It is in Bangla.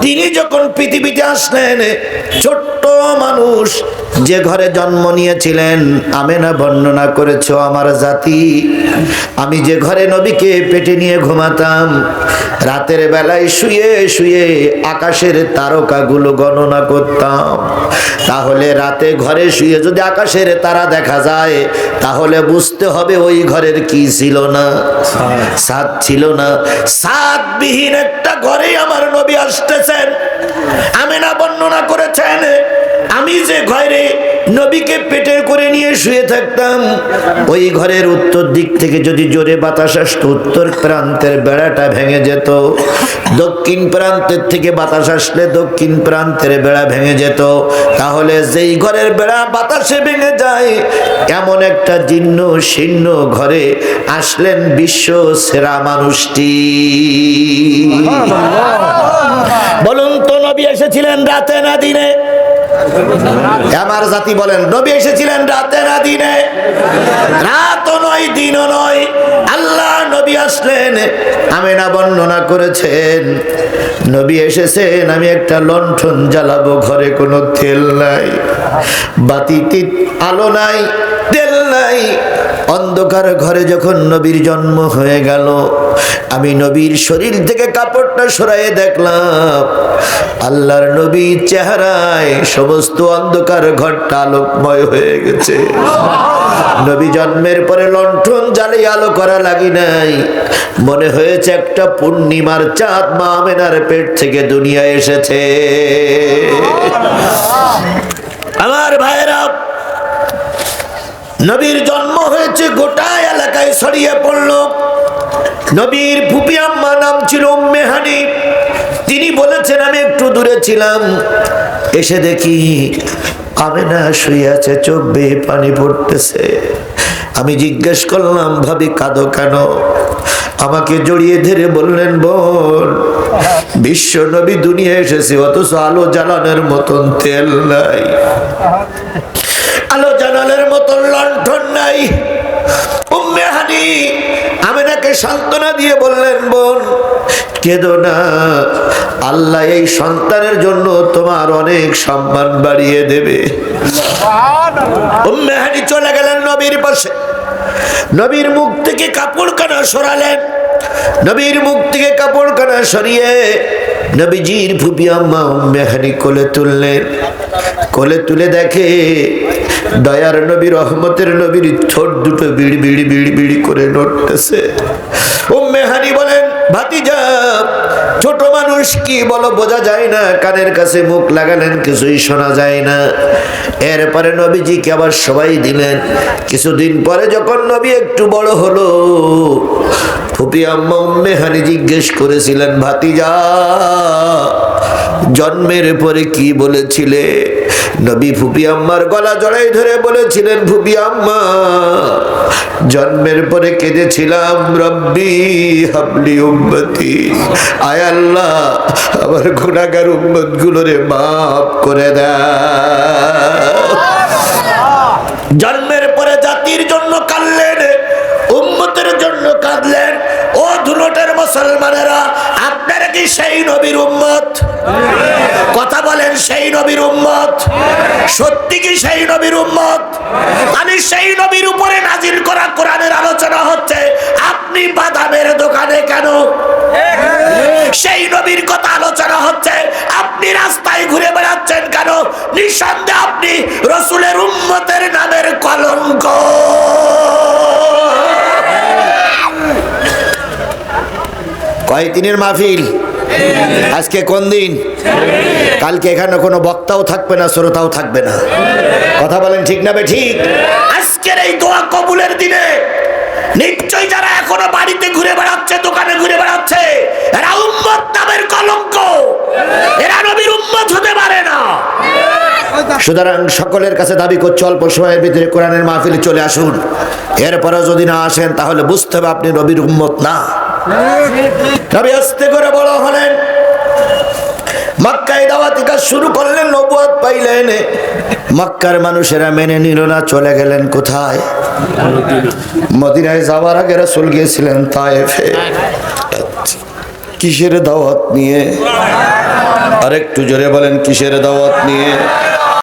তিনি যখন পৃথিবীতে আসলেন ছোট্ট মানুষ যে ঘরে জন্ম নিয়েছিলেন আমেনা বর্ণনা করেছ আমার জাতি আমি যে ঘরে নবীকে পেটে নিয়ে ঘুমাতাম রাতের বেলায় শুয়ে শুয়ে আকাশের তারকাগুলো গণনা করতাম। তাহলে রাতে ঘরে শুয়ে যদি আকাশের তারা দেখা যায় তাহলে বুঝতে হবে ওই ঘরের কি ছিল না। সাত ছিল না। সাতবিহীন একটা ঘরে আমার নবী আসতেছেন। আমি যে ঘরে নবীকে পেটে করে নিয়ে শুয়ে থাকতাম। ওই ঘরের উত্তর দিক থেকে যদি জোরে বাতাস আসতো উত্তর প্রান্তের বেড়াটা ভেঙে যেত। দক্ষিণ প্রান্তের থেকে বাতাস আসলে দক্ষিণ প্রান্তের বেড়া ভেঙে যেত। তাহলে যেই ঘরের বেড়া বাতাসে ভেঙে যায় এমন একটা জীর্ণ শীর্ণ ঘরে আসলেন বিশ্ব সেরা মানুষটি। বলুন তো নবী এসেছিলেন রাতে না দিনে আমার জাতি বলেন, নবী এসেছিলেন রাতে না দিনে? রাতও নয়, দিনও নয়। আল্লাহ নবী আসলেন আমি না বর্ণনা করেছেন, নবী এসেছেন, আমি একটা লণ্ঠন জ্বালাবো, ঘরে কোনো তেল নাই, বাতি আলো নাই, তেল নাই। অন্ধকার ঘরে যখন নবীর জন্ম হয়ে গেল, আমি নবীর শরীর থেকে কাপড়টা সরাইয়ে দেখলাম, আল্লাহর নবীর চেহারায় সমস্ত অন্ধকার ঘরটা আলোকময় হয়ে গেছে। নবী জন্মের পরে লণ্ঠন জ্বালে আলো করা লাগি নাই। মনে হয়েছে একটা পূর্ণিমার চাঁদ মা আমেনার পেট থেকে দুনিয়া এসেছে। আমার ভাইরা নবীর জন্ম হয়েছে গোটা এলাকায় ছড়িয়ে পড়ল। নবীর ফুপি আম্মা নাম ছিল মেহানি তিনি বলেছেন, আমি একটু দূরে ছিলাম। এসে দেখি আমেনা শুয়ে আছে, চোখ বেয়ে পানি পড়তেছে। আমি জিজ্ঞেস করলাম, ভাবি, কাঁদো কেন? আমাকে জড়িয়ে ধরে বললেন, বোন, বিশ্ব নবী দুনিয়া এসেছে, অথচ আলো জ্বালানোর মতন তেল নাই। আলো জানালের মতন লণ্ঠন নাই। উম্মে হানি আমেনাকে সান্ত্বনা দিয়ে বললেন বোন কেঁদো না। আল্লাহ এই সন্তানের জন্য তোমার অনেক সম্মান বাড়িয়ে দেবে। উম্মে হানি চলে গেলেন নবীর পাশে। নবীর মুখ থেকে কাপড় কানা সরালেন। নবীর মুখ থেকে কাপড় কানা সরিয়ে নবীজির ফুপি আম্মা উম্মে হানি কোলে তুললেন। কোলে তুলে দেখে দয়ার নবী, রহমতের নবীর ঠোঁট দুটো বিড়ি বিড়ি বিড়ি বিড়ি করে নড়তেছে। উম্মে হানি বলেন, ভাতিজা, ছোট মানুষ কি বলো, বোঝা যায় না, কানের কাছে মুখ লাগালেন, কিছুই শোনা যায় না। এরপরে নবীজিকে আবার সবাই দিলেন। কিছুদিন পরে যখন নবী একটু বড় হলো, ফুপি আম্মা উম্মে হানি জিজ্ঞেস করেছিলেন, ভাতিজা জন্মের পরে কি বলেছিলে? নবী ফুপি আম্মার গলা জড়াই ধরে বলেছিলেন, ফুপি আম্মা, জন্মের পরে কেঁদেছিলাম, রব্বি হাবলি উম্মতি। আয় আল্লাহ, আমার গুণাগার উম্মত গুলোরে মাফ করে দেয় জন্মের পরে জাতির জন্য কাঁদলেন, উম্মতের জন্য কাঁদলেন, ও ধুলোটের মুসলমানেরা সেই নবীর উম্মত। কথা বলেন সেই নবীর উম্মত। সত্যি কি সেই নবীর উম্মত? আমি সেই নবীর উপরে নাজিল করা কোরআনের আলোচনা হচ্ছে, আপনি বাদামের দোকানে কেন? সেই নবীর কথা আলোচনা হচ্ছে, আপনি রাস্তায় ঘুরে বেড়াচ্ছেন কেন? নিঃসন্দেহে আপনি রসুলের উম্মতের নামের কলঙ্ক। কয় দিনের মাহফিল? আজকে কোন দিন? কালকে এখানে কোনো বক্তাও থাকবে না, শ্রোতাও থাকবে না। কথা বলেন ঠিক না ঠিক? আজকের এই দোয়া কবুলের দিনে নিশ্চয়ই যারা এখনও বাড়িতে ঘুরে বেড়াচ্ছে, দোকানে ঘুরে বেড়াচ্ছে, এরা উম্মত নামের কলঙ্ক। এরা নবীর উম্মত হতে পারে না। সুতরাং সকলের কাছে দাবি করছে, অল্প সময়ের ভিতরে কোরআনের মাহফিলে চলে আসুন। এরপরেও যদি না আসেন, তাহলে বুঝতে হবে আপনি নবীর উম্মত না। নবী আস্তে করে বড় হলেন। মক্কায় দাওয়াতি কাজ শুরু করলেন নবুয়াত পাইলেন। মক্কার মানুষেরা মেনে নিল না, চলে গেলেন কোথায়? মদিনায় যাওয়ার আগে রাসূল গিয়েছিলেন তায়েফে। কিসের দাওয়াত নিয়ে? আর একটু জোরে বলেন, কিসের দাওয়াত নিয়ে?